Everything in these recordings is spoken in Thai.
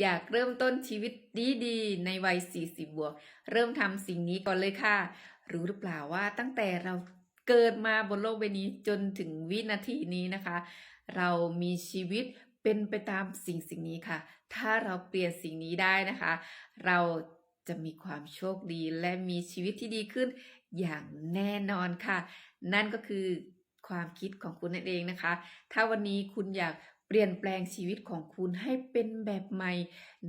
อยากเริ่มต้นชีวิตดีๆ ในวัย 40 บวก เริ่มทำสิ่งนี้ก่อนเลยค่ะ รู้หรือเปล่าว่าตั้งแต่เราเกิดมาบนโลกใบนี้จนถึงวินาทีนี้นะคะ เรามีชีวิตเป็นไปตามสิ่งสิ่งนี้ค่ะ ถ้าเราเปลี่ยนสิ่งนี้ได้นะคะ เราจะมีความโชคดีและมีชีวิตที่ดีขึ้นอย่างแน่นอนค่ะ นั่นก็คือความคิดของคุณนั่นเองนะคะ ถ้าวันนี้คุณอยาก เปลี่ยนแปลงชีวิตของคุณให้เป็นแบบใหม่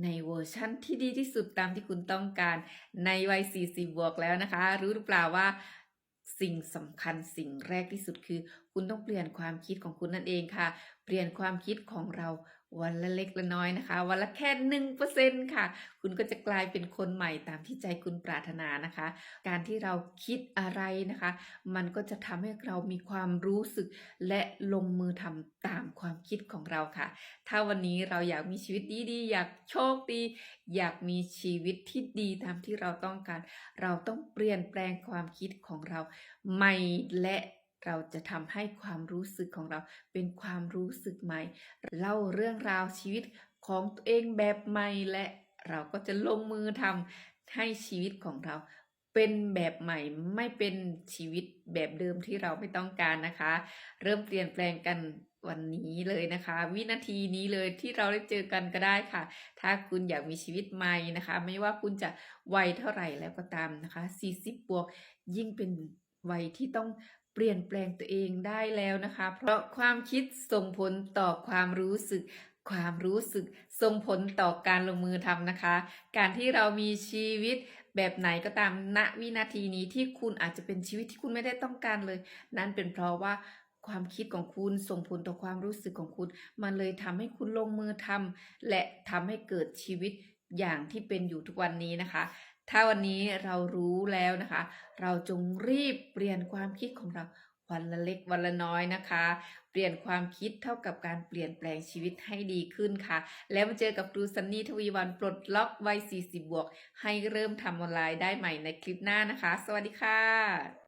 ในเวอร์ชั่นที่ดีที่สุดตามที่คุณต้องการในวัย 40 บวกแล้วนะคะ รู้หรือเปล่าว่าสิ่งสำคัญสิ่งแรกที่สุดคือ คุณต้องเปลี่ยนความคิดของคุณนั่นเองค่ะ เปลี่ยนความคิดของเราวันละเล็กละน้อยนะคะ วันละแค่หนึ่งเปอร์เซ็นค่ะ คุณก็จะกลายเป็นคนใหม่ตามที่ใจคุณปรารถนานะคะ การที่เราคิดอะไรนะคะ มันก็จะทำให้เรามีความรู้สึกและลงมือทำตามความคิดของเราค่ะ ถ้าวันนี้เราอยากมีชีวิตดีๆ อยากโชคดี อยากมีชีวิตที่ดีตามที่เราต้องการ เราต้องเปลี่ยนแปลงความคิดของเราใหม่และ เราจะทำให้ความรู้สึกของเราเป็นความรู้สึกใหม่ เล่าเรื่องราวชีวิตของตัวเองแบบใหม่และเราก็จะลงมือทำให้ชีวิตของเราเป็นแบบใหม่ไม่เป็นชีวิตแบบเดิมที่เราไม่ต้องการนะคะ เริ่มเปลี่ยนแปลงกันวันนี้เลยนะคะ วินาทีนี้เลยที่เราได้เจอกันก็ได้ค่ะ ถ้าคุณอยากมีชีวิตใหม่นะคะ ไม่ว่าคุณจะวัยเท่าไหร่แล้วก็ตามนะคะ 40 บวกยิ่งเป็นวัยที่ต้อง เปลี่ยนแปลงตัวเองได้แล้วนะคะ เพราะความคิดส่งผลต่อความรู้สึก ความรู้สึกส่งผลต่อการลงมือทำนะคะ การที่เรามีชีวิตแบบไหนก็ตามณวินาทีนี้ที่คุณอาจจะเป็นชีวิตที่คุณไม่ได้ต้องการเลย นั่นเป็นเพราะว่าความคิดของคุณส่งผลต่อความรู้สึกของคุณ มันเลยทำให้คุณลงมือทำและทำให้เกิดชีวิตอย่างที่เป็นอยู่ทุกวันนี้นะคะ ถ้าวันนี้เรารู้แล้วนะคะ เราจงรีบเปลี่ยนความคิดของเราวันละเล็กวันละน้อยนะคะ เปลี่ยนความคิดเท่ากับการเปลี่ยนแปลงชีวิตให้ดีขึ้นค่ะ แล้วมาเจอกับครูซันนี่ทวีวันปลดล็อกวัย40 บวก ให้เริ่มทำออนไลน์ได้ใหม่ในคลิปหน้านะคะ สวัสดีค่ะ